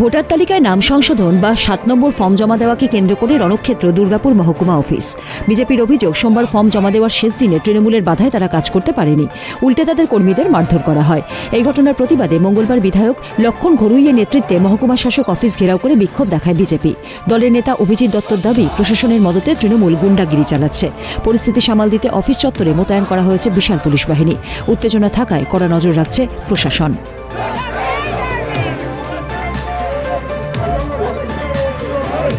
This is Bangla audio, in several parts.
ভোটার তালিকায় নাম সংশোধন বা সাত নম্বর ফর্ম জমা দেওয়াকে কেন্দ্র করে রণক্ষেত্র, দুর্গাপুর মহকুমা অফিস। বিজেপির অভিযোগ, সোমবার ফর্ম জমা দেওয়ার শেষ দিনে তৃণমূলের বাধায় তারা কাজ করতে পারেনি। উল্টে তাদের কর্মীদের মারধর করা হয়। এই ঘটনার প্রতিবাদে মঙ্গলবার বিধায়ক লক্ষণ ঘরুইয়ের নেতৃত্বে মহকুমা শাসক অফিস ঘেরাও করে বিক্ষোভ দেখায় বিজেপি। দলের নেতা অভিজিৎ দত্তর দাবি, প্রশাসনের মদতে তৃণমূল গুন্ডাগিরি চালাচ্ছে। পরিস্থিতি সামাল দিতে অফিস চত্বরে মোতায়েন করা হয়েছে বিশাল পুলিশ বাহিনী। উত্তেজনা থাকায় কড়া নজর রাখছে প্রশাসন।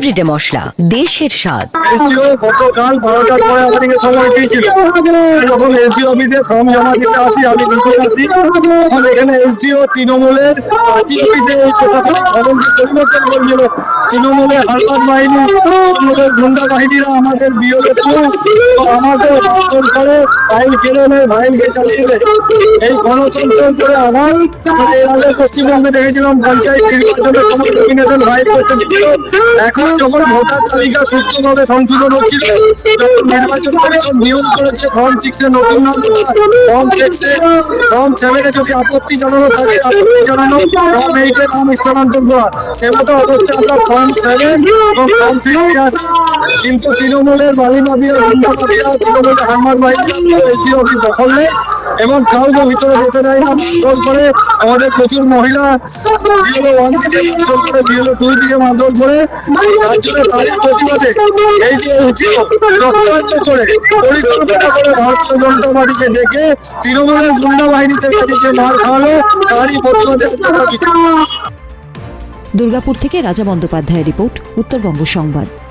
এভরিডে মশলা, দেশের স্বাদ। গতকাল বারোটার পরে আমাদেরকে সময় দিয়েছিল। যখন এসডিও অফিসে ফর্ম জমা দিতে আসি, আমি আসি, তখন এখানে এসডিও তৃণমূলের পরিবর্তন করেছিল। তৃণমূলের বাহিনী, তৃণমূলের গুন্ডা বাহিনীরা আমাদের বিয়োগে করে এই করে আঘাত আমরা এর আগে পশ্চিমবঙ্গে দেখেছিলাম, পঞ্চায়েত নির্বাচনের সময় করতে দিচ্ছিল এখন যখন ভোটার তালিকা সূক্ষ্মভাবে সংশোধন হচ্ছিল, যখন নির্বাচন কমিশন নিয়োগ করেছে ফর্ম সিক্সে নতুন ফর্ম সিক্সে ফর্ম যদি আপত্তি জানানো থাকে, আপত্তি জানানো ফর্ম নাম স্থানান্তর করা। সে মতো অবস্থা আমরা ফর্ম সেভেন এবং ফর্ম আসি। কিন্তু তৃণমূলের বালি মাফিয়া, গুন্ডা মাফিয়া, তৃণমূলের হারমার বাহিনী এসডি অফিস দখল নেই এবং কাউকে ভিতরে যেতে দেয় না। মারধর করে আমাদের প্রচুর মহিলা বিএলও ওয়ান থেকে মারধর করে বিএলও টু থেকে মারধর করে। দুর্গাপুর থেকে রাজা বন্দ্যোপাধ্যায়ের রিপোর্ট উত্তরবঙ্গ সংবাদ।